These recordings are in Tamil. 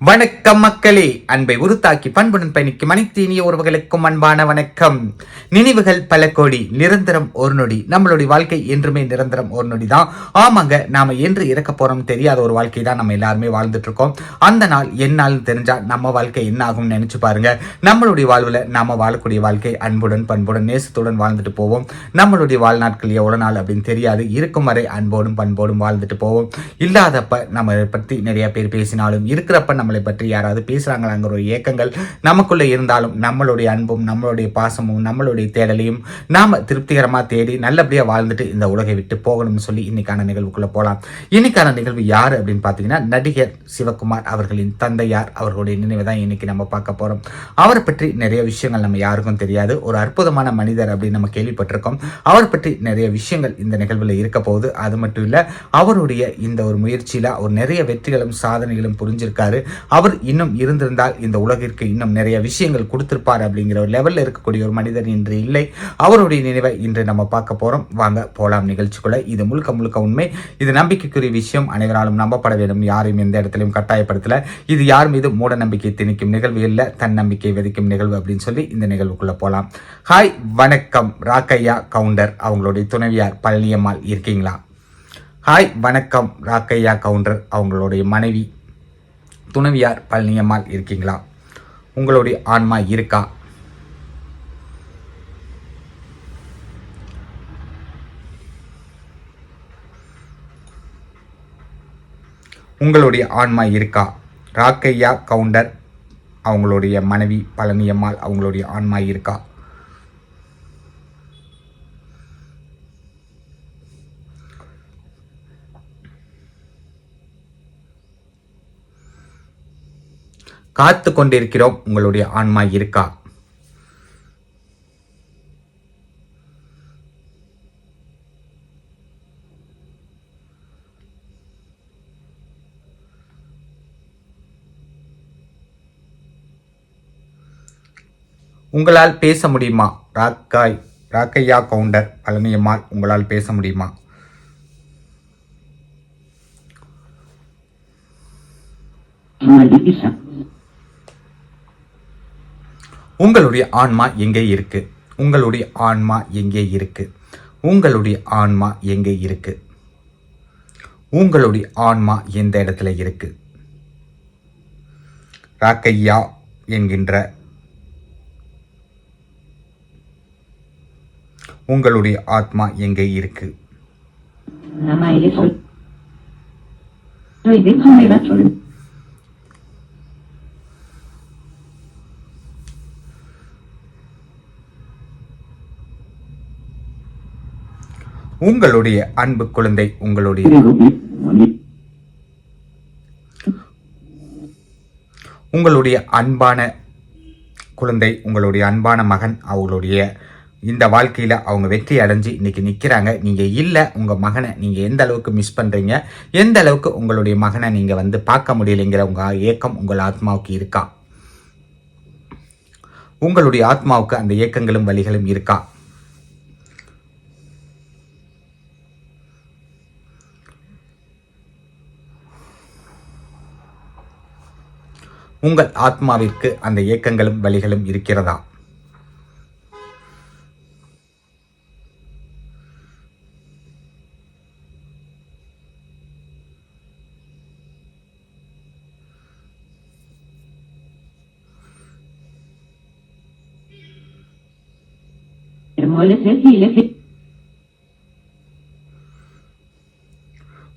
வணக்கம் மக்களே. அன்பை உருத்தாக்கி பண்புடன் பயணிக்கும் அனைத்து இனிய உறவுகளுக்கும் அன்பான வணக்கம். நினைவுகள் பல கோடி நிரந்தரம் ஒரு நொடி. நம்மளுடைய வாழ்க்கை என்றுமே நிரந்தரம் ஒரு நொடி தான் ஆமாங்க நாம என்று இறக்க போறோம் தெரியாத ஒரு வாழ்க்கை தான் நம்ம எல்லாருமே வாழ்ந்துட்டு இருக்கோம் அந்த நாள் என்னால் தெரிஞ்சா நம்ம வாழ்க்கை என்ன ஆகும்னு நினைச்சு பாருங்க. நம்மளுடைய வாழ்வுல நாம வாழக்கூடிய வாழ்க்கை அன்புடன் பண்புடன் நேசத்துடன் வாழ்ந்துட்டு போவோம். நம்மளுடைய வாழ்நாட்கள் எவ்வளவு நாள் அப்படின்னு தெரியாது. இருக்கும் வரை அன்போடும் பண்போடும் வாழ்ந்துட்டு போவோம். இல்லாதப்ப நம்ம பத்தி நிறைய பேர் பேசினாலும் இருக்கிறப்ப நம்மளை பற்றி யாராவது பேசுகிறாங்களாங்கிற ஒரு ஏக்கங்கள் நமக்குள்ளே இருந்தாலும் நம்மளுடைய அன்பும் நம்மளுடைய பாசமும் நம்மளுடைய தேடலையும் நாம் திருப்திகரமாக தேடி நல்லபடியாக வாழ்ந்துட்டு இந்த உலகை விட்டு போகணும்னு சொல்லி இன்னைக்கான நிகழ்வுக்குள்ளே போகலாம் இன்னைக்கான நிகழ்வு யார் அப்படின்னு பார்த்தீங்கன்னா நடிகர் சிவகுமார் அவர்களின் தந்தையார் அவர்களுடைய நினைவை தான் இன்னைக்கு நம்ம பார்க்க போகிறோம் அவரை பற்றி நிறைய விஷயங்கள் நம்ம யாருக்கும் தெரியாது. ஒரு அற்புதமான மனிதர் அப்படின்னு நம்ம கேள்விப்பட்டிருக்கோம். அவர் பற்றி நிறைய விஷயங்கள் இந்த நிகழ்வில் இருக்க போகுது. அது மட்டும் இல்லை அவருடைய இந்த ஒரு முயற்சியில் அவர் நிறைய வெற்றிகளும் சாதனைகளும் புரிஞ்சிருக்காரு. அவர் இன்னும் இருந்திருந்தால் இந்த உலகிற்கு இன்னும் நிறைய விஷயங்கள் கொடுத்திருப்பார் அப்படிங்கிற ஒரு லெவல்ல இருக்கக்கூடிய ஒரு மனிதர் இன்று இல்லை. அவருடைய நினைவை இன்று நம்ம பார்க்க போகிறோம் வாங்க போலாம் நிகழ்ச்சிக்குள்ள. இது முழுக்க முழுக்க உண்மை. இது நம்பிக்கைக்குரிய விஷயம். அனைவராலும் நம்பப்பட வேண்டும். யாரையும் எந்த இடத்திலையும் கட்டாயப்படுத்தல. இது யார் மீது மூட நம்பிக்கை திணிக்கும் நிகழ்வு இல்லை. தன் நம்பிக்கை விதிக்கும் நிகழ்வு அப்படின்னு சொல்லி இந்த நிகழ்வுக்குள்ள போகலாம் ஹாய் வணக்கம். ராக்கையா கவுண்டர். அவங்களுடைய துணைவியார் பழனியம்மாள் இருக்கீங்களா? ஹாய் வணக்கம். ராக்கையா கவுண்டர். அவங்களுடைய மனைவி துணைவியார் பழனியம்மாள் இருக்கீங்களா? உங்களுடைய ஆன்மா இருக்கா? உங்களுடைய ஆன்மா இருக்கா? ராக்கையா கவுண்டர் அவங்களுடைய மனைவி பழனியம்மாள் அவங்களுடைய ஆன்மா இருக்கா? காத்து கொண்டிருக்கிறோம் உங்களுடைய ஆன்மா இருக்கா? உங்களால் பேச முடியுமா? ராக்காய் ராக்கையா கவுண்டர் பழனியம்மாள் உங்களால் பேச முடியுமா? உங்களுடைய ஆன்மா எங்கே இருக்கு? உங்களுடைய ஆன்மா எங்கே இருக்கு? உங்களுடைய ஆன்மா எங்கே இருக்கு? உங்களுடைய ஆன்மா எந்த இடத்துல இருக்கு? ராக்கையா என்கின்ற உங்களுடைய ஆத்மா எங்கே இருக்கு? உங்களுடைய அன்பு குழந்தை உங்களுடைய உங்களுடைய அன்பான குழந்தை உங்களுடைய அன்பான மகன் அவங்களுடைய இந்த வாழ்க்கையில் அவங்க வெற்றி அடைஞ்சு இன்னைக்கு நிற்கிறாங்க நீங்கள் இல்லை உங்கள் மகனை நீங்கள் எந்த அளவுக்கு மிஸ் பண்ணுறீங்க எந்த அளவுக்கு உங்களுடைய மகனை நீங்கள் வந்து பார்க்க முடியலைங்கிற உங்கள் ஏக்கம் உங்கள் ஆத்மாவுக்கு இருக்கா? உங்களுடைய ஆத்மாவுக்கு அந்த ஏக்கங்களும் வழிகளும் இருக்கா? உங்கள் ஆத்மாவிற்கு அந்த ஏக்கங்களும் வழிகளும் இருக்கிறதா?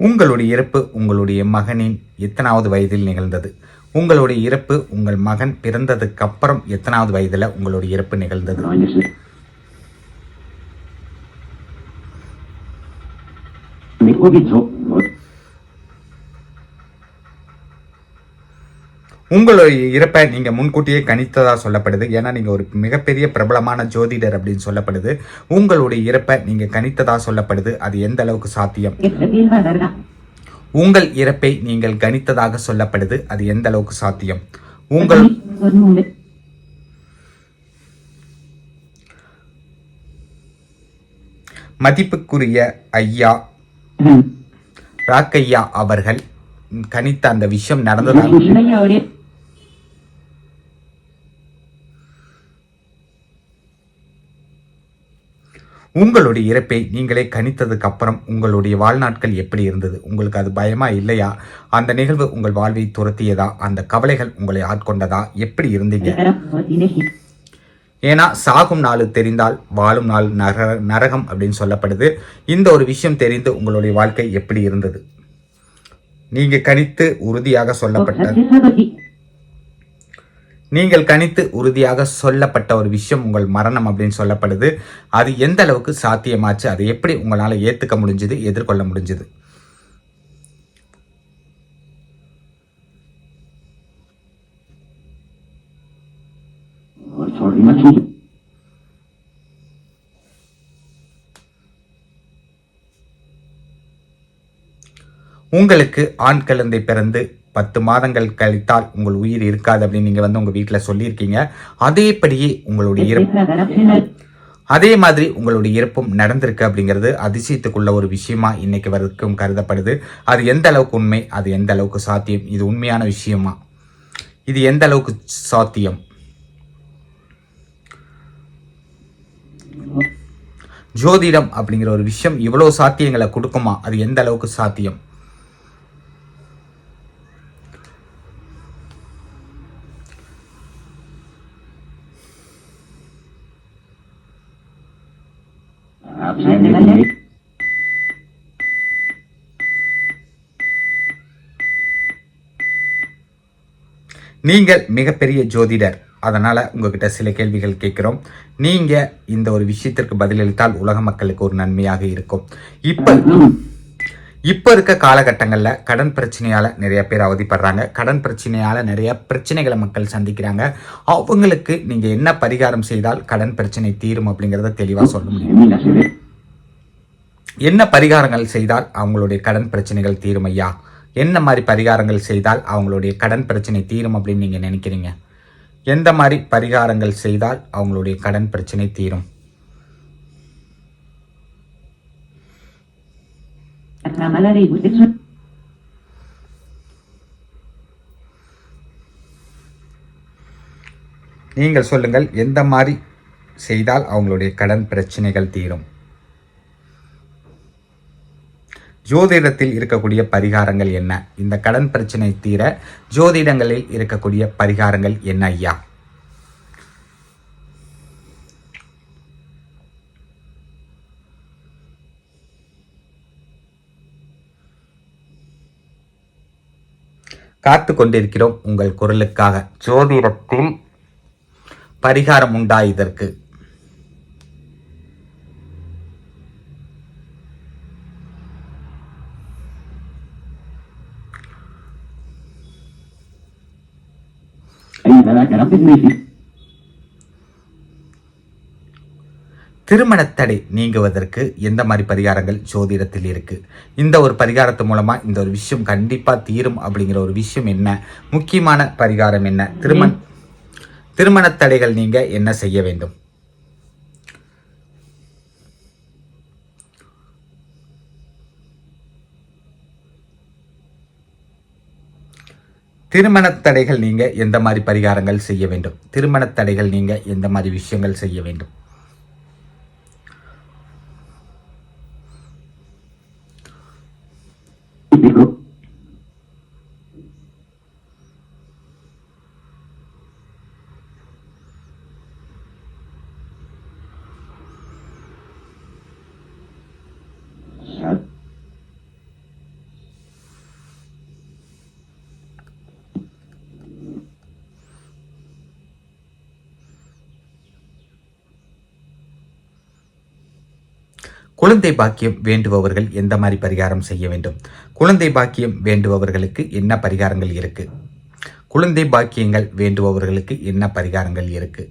உங்களுடைய இறப்பு உங்களுடைய மகனின் எத்தனாவது வயதில் நிகழ்ந்தது? உங்களுடைய இறப்பு உங்கள் மகன் பிறந்ததுக்கு அப்புறம் எத்தனாவது வயதில் உங்களுடைய இறப்பு நிகழ்ந்தது? உங்களுடைய இறப்பை நீங்க முன்கூட்டியே கணித்ததா சொல்லப்படுது. ஏன்னா நீங்க ஒரு மிகப்பெரிய பிரபலமான ஜோதிடர் அப்படின்னு சொல்லப்படுது. உங்களுடைய இறப்பை நீங்க கணித்ததா சொல்லப்படுது. அது எந்த அளவுக்கு சாத்தியம்? உங்கள் இறப்பை நீங்கள் கணித்ததாக சொல்லப்படுது. அது எந்த அளவுக்கு சாத்தியம்? உங்கள் மதிப்புக்குரிய ஐயா ராக்கையா அவர்கள் கணித்த அந்த விஷயம் நடந்ததாக இல்லையா ஒரே உங்களுடைய இறப்பை நீங்களே கணித்ததுக்கு அப்புறம் உங்களுடைய வாழ்நாட்கள் எப்படி இருந்தது? உங்களுக்கு அது பயமா இல்லையா? அந்த நிகழ்வு உங்கள் வாழ்வை துரத்தியதா? அந்த கவலைகள் உங்களை ஆட்கொண்டதா? எப்படி இருந்தீங்க? ஏன்னா சாகும் நாள் தெரிந்தால் வாழும் நாள் நர நரகம் அப்படின்னு சொல்லப்படுது. இந்த ஒரு விஷயம் தெரிந்து உங்களுடைய வாழ்க்கை எப்படி இருந்தது? நீங்க கணித்து உறுதியாக சொல்லப்பட்ட நீங்கள் கணித்து உறுதியாக சொல்லப்பட்ட ஒரு விஷயம் உங்கள் மரணம் அப்படின்னு சொல்லப்படுது. அது எந்த அளவுக்கு சாத்தியமாச்சு? அதை எப்படி உங்களால் ஏற்றுக்க முடிஞ்சது எதிர்கொள்ள முடிஞ்சது? Sorry உங்களுக்கு ஆண் குழந்தை பிறந்து பத்து மாதங்கள் கழித்தால் உங்கள் உயிர் இருக்காது அப்படின்னு நீங்கள் வந்து உங்கள் வீட்டில் சொல்லியிருக்கீங்க. அதேபடியே உங்களுடைய இறப்பு அதே மாதிரி உங்களுடைய இறப்பும் நடந்திருக்கு அப்படிங்கிறது அதிசயத்துக்குள்ள ஒரு விஷயமா இன்னைக்கு வரைக்கும் கருதப்படுது. அது எந்த அளவுக்கு உண்மை அது எந்த அளவுக்கு சாத்தியம்? இது உண்மையான விஷயமா? இது எந்த அளவுக்கு சாத்தியம்? ஜோதிடம் அப்படிங்கிற ஒரு விஷயம் இவ்வளவு சாத்தியங்களை கொடுக்குமா? அது எந்த அளவுக்கு சாத்தியம் நல்ல நீங்கள் மிகப்பெரிய ஜோதிடர். அதனால உங்ககிட்ட சில கேள்விகள் கேட்கிறோம். நீங்க இந்த ஒரு விஷயத்திற்கு பதிலளித்தால் உலக மக்களுக்கு ஒரு நன்மையாக இருக்கும். இப்போ இப்போ இருக்க காலகட்டங்கள்ல கடன் பிரச்சனையால நிறைய பேர் அவதிப்படுறாங்க. கடன் பிரச்சனையால நிறைய பிரச்சனைகளை மக்கள் சந்திக்கிறாங்க. அவங்களுக்கு நீங்க என்ன பரிகாரம் செய்தால் கடன் பிரச்சனை தீரும் அப்படிங்கிறத தெளிவா சொல்ல முடியும். என்ன பரிகாரங்கள் செய்தால் அவங்களுடைய கடன் பிரச்சனைகள் தீரும் ஐயா? என்ன மாதிரி பரிகாரங்கள் செய்தால் அவங்களுடைய கடன் பிரச்சனை தீரும் அப்படின்னு நீங்கள் நினைக்கிறீங்க? எந்த மாதிரி பரிகாரங்கள் செய்தால் அவங்களுடைய கடன் பிரச்சனை தீரும்? நீங்கள் சொல்லுங்கள் எந்த மாதிரி செய்தால் அவங்களுடைய கடன் பிரச்சனைகள் தீரும்? ஜோதிடத்தில் இருக்கக்கூடிய பரிகாரங்கள் என்ன? இந்த கடன் பிரச்சனை தீர ஜோதிடங்களில் இருக்கக்கூடிய பரிகாரங்கள் என்ன ஐயா? காத்து கொண்டிருக்கிறோம் உங்கள் குரலுக்காக. ஜோதிடத்தில் பரிகாரம் உண்டா இதற்கு? திருமணத்தடை நீங்குவதற்கு எந்த மாதிரி பரிகாரங்கள் ஜோதிடத்தில் இருக்கு? இந்த ஒரு பரிகாரத்து மூலமா இந்த ஒரு விஷயம் கண்டிப்பா தீரும் அப்படிங்கிற ஒரு விஷயம் என்ன? முக்கியமான பரிகாரம் என்ன? திருமண திருமணத் தடைகள் நீங்க என்ன செய்ய வேண்டும்? திருமணத் தடைகள் நீங்க எந்த மாதிரி பரிகாரங்கள் செய்ய வேண்டும்? திருமணத் தடைகள் நீங்க எந்த மாதிரி விஷயங்கள் செய்ய வேண்டும்? குழந்தை பாக்கியம் வேண்டுபவர்கள் எந்த மாதிரி பரிகாரம் செய்ய வேண்டும்? குழந்தை பாக்கியம் வேண்டுபவர்களுக்கு என்ன பரிகாரங்கள் இருக்கு? குழந்தை பாக்கியங்கள் வேண்டுபவர்களுக்கு என்ன பரிகாரங்கள் இருக்கு?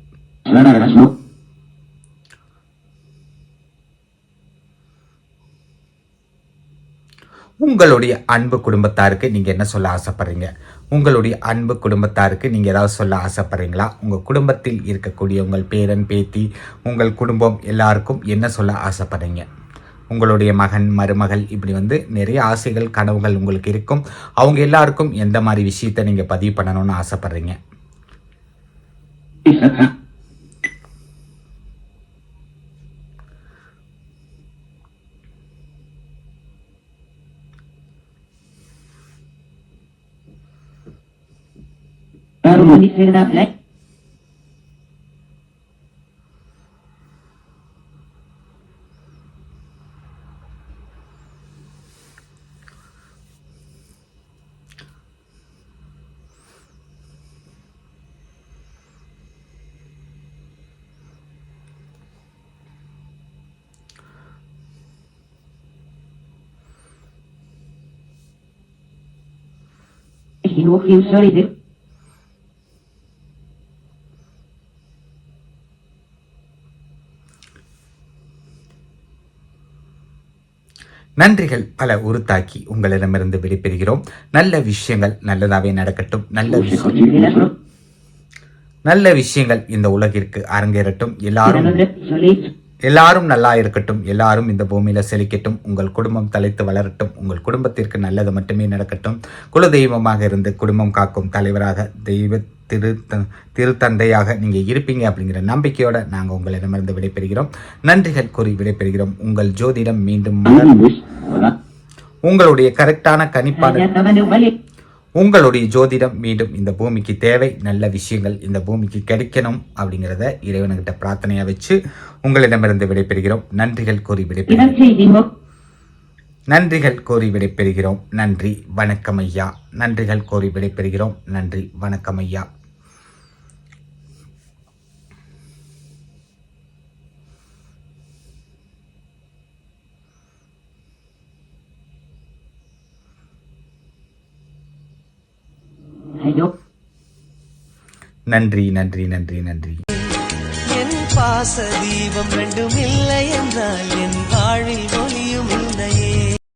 உங்களுடைய அன்பு குடும்பத்தாருக்கு நீங்க என்ன சொல்ல ஆசைப்படுறீங்க? உங்களுடைய அன்பு குடும்பத்தாருக்கு நீங்கள் ஏதாவது சொல்ல ஆசைப்படுறீங்களா? உங்கள் குடும்பத்தில் இருக்கக்கூடிய உங்கள் பேரன் பேத்தி உங்கள் குடும்பம் எல்லாருக்கும் என்ன சொல்ல ஆசைப்படுறீங்க? உங்களுடைய மகன் மருமகள் இப்படி வந்து நிறைய ஆசைகள் கனவுகள் உங்களுக்கு இருக்கும். அவங்க எல்லாருக்கும் எந்த மாதிரி விஷயத்தை நீங்கள் பதிவு பண்ணணும்னு ஆசைப்படுறீங்க? you turn up next. Will feel sorry நன்றிகள் பல உருத்தாக்கி உங்களிடமிருந்து விடைபெறுகிறோம். நல்ல விஷயங்கள் நல்லதாவே நடக்கட்டும். நல்ல விஷயம் நல்ல விஷயங்கள் இந்த உலகிற்கு அரங்கேறட்டும். எல்லாரும் எல்லாரும் நல்லா இருக்கட்டும் எல்லாரும் இந்த பூமியில செழிக்கட்டும் உங்கள் குடும்பம் தலைத்து வளரட்டும் உங்கள் குடும்பத்திற்கு நல்லது மட்டுமே நடக்கட்டும் குல தெய்வமாக இருந்து குடும்பம் காக்கும் தலைவராக தெய்வ திரு திருத்தந்தையாக நீங்க இருப்பீங்க அப்படிங்கிற நம்பிக்கையோட நாங்க உங்களிடமிருந்து விடைபெறுகிறோம் நன்றிகள் கூறி விடைபெறுகிறோம் உங்கள் ஜோதிடம் மீண்டும். உங்களுடைய கரெக்டான கணிப்பான Vale. உங்களுடைய ஜோதிடம் மீண்டும் இந்த பூமிக்கு தேவை. நல்ல விஷயங்கள் இந்த பூமிக்கு கிடைக்கணும் அப்படிங்கிறத இறைவனுக்கிட்ட பிரார்த்தனையா வச்சு உங்களிடமிருந்து விடைபெறுகிறோம். நன்றிகள் கூறி விடைபெறுகிறோம். நன்றிகள் கோரி விடைபெறுகிறோம். நன்றி வணக்கம் ஐயா. நன்றிகள் கோரி விடைபெறுகிறோம். நன்றி வணக்கம் ஐயா. நன்றி நன்றி நன்றி நன்றி. என் பாச தீபம் ரெண்டும் இல்லை என்றால் என் வாழில் ஒளியும்